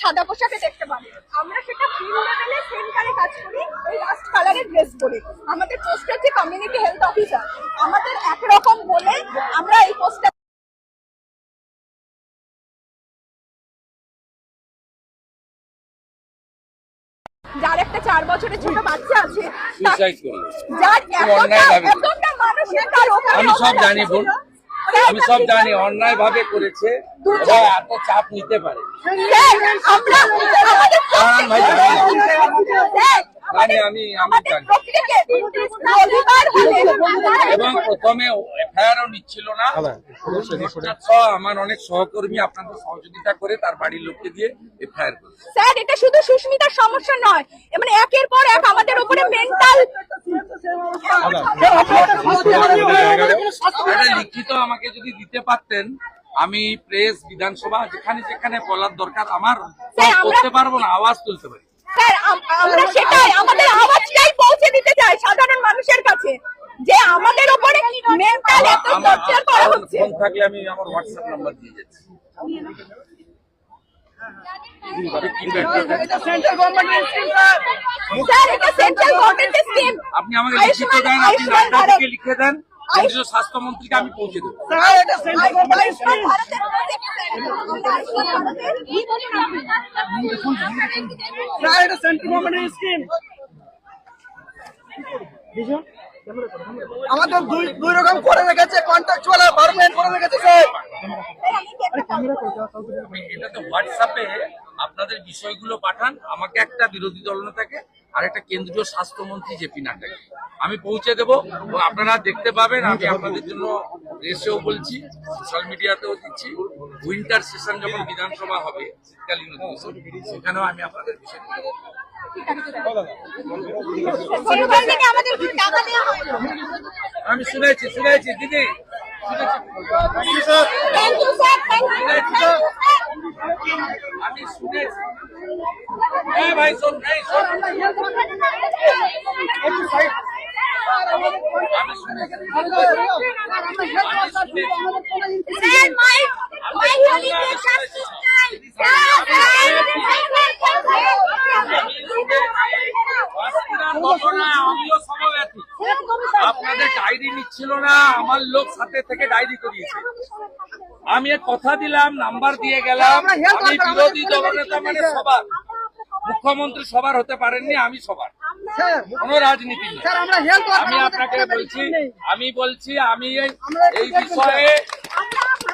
সাদা পোশাকে দেখতে পারি আমরা সেটা ফিল্ম লেভেলে সেন্টারে কাজ করি ওই লাস্ট কালারের ড্রেস পরে। আমাদের পোস্ট হচ্ছে কমিউনিটি হেলথ অফিসার আমাদের একরকম বলে আমরা এই পোস্টটা যার একটা চার বছরের ছোট বাচ্চা আছে যার এতটা এতটা মানুষের তার আমি সব জানি বোন। আমি সব জানি অন্যায় ভাবে করেছে এত চাপ নিতে পারে। আমি আমি জানি। প্রত্যেকে রবিবার হলে এবং প্রথমে এফআইআরও নিচ্ছিল না। আমার অনেক সহকর্মী আপনাদের সহযোগিতা করে তার বাড়ির লোককে দিয়ে এফআইআর করে স্যার এটা শুধু সুস্মিতার সমস্যা নয়। মানে একের পর এক আমাদের উপরে মেন্টাল লিখিত আমাকে যদি দিতে পারতেন আমি প্রেস বিধানসভা যেখানে যেখানে বলার দরকার আমার করতে পারব না আওয়াজ তুলতে পারি। আমরা সেটাই আমাদের আওয়াজটাই পৌঁছে দিতে চাই সাধারণ মানুষের কাছে। যে আমাদের উপরে মেন্টাল এত টর্চার করা হচ্ছে? ফোন থাকলে আমি আমার হোয়াটসঅ্যাপ নাম্বার দিয়ে যাচ্ছি। আপনি আমাকে লিখিত দেন আপনি লিখে দেন। কেন্দ্রীয় স্বাস্থ্যমন্ত্রীকে আমি পৌঁছে দেবো। আমাদের দুই দুই রকম করে রেখেছে কন্ট্রাকচুয়াল আর পারমানেন্ট করে রেখেছে স্যার। আপনি এটাতে হোয়াটসঅ্যাপে আপনাদের বিষয়গুলো পাঠান আমাকে একটা বিরোধী দলনেতাকে আর একটা কেন্দ্রীয় স্বাস্থ্যমন্ত্রী জেপি নাড্ডাকে আমি পৌঁছে দেবো এবং আপনারা দেখতে পাবেন আমি আপনাদের জন্য রেসেও বলছি সোশ্যাল মিডিয়াতেও দিচ্ছি। উইন্টার সেশন যখন বিধানসভা হবে শীতকালীন সেখানেও আমি আপনাদের বিষয় আমি শুনেছি শুনেছি দিদি শুনেছি। আমি শুনেছি। হ্যাঁ ভাই শোন এই শোন। আমি শুনেছি। স্যার মাই আপনাদের ডায়েরি নিচ্ছিল না আমার লোক সাথে থেকে ডায়েরি করিয়েছে। আমি কথা দিলাম নাম্বার দিয়ে গেলাম আমি বিরোধী দলনেতা মানে সবার। মুখ্যমন্ত্রী সবার হতে পারেননি আমি সবার। স্যার কোনো রাজনীতি নেই। স্যার আমরা হেলথ আমি আপনাকে বলছি আমি বলছি আমি এই- এই বিষয়ে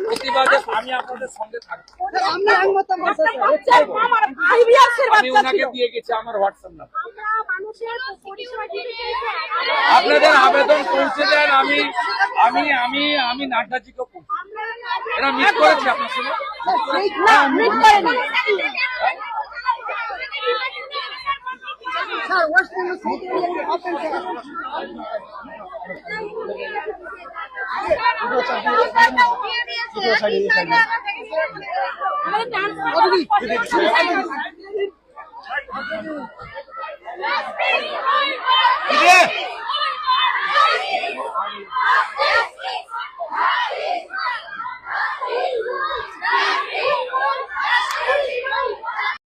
প্রতিবাদে আমি আপনাদের সঙ্গে থাকব। আমি ওনাকে দিয়ে গেছি আমার হোয়াটসঅ্যাপ নাম্বার। আপনাদের আবেদন পৌঁছে দেন আমি আমি আমি আমি নাড্ডাজিকে। এরা মিস করেছে আপনার সঙ্গে? না মিস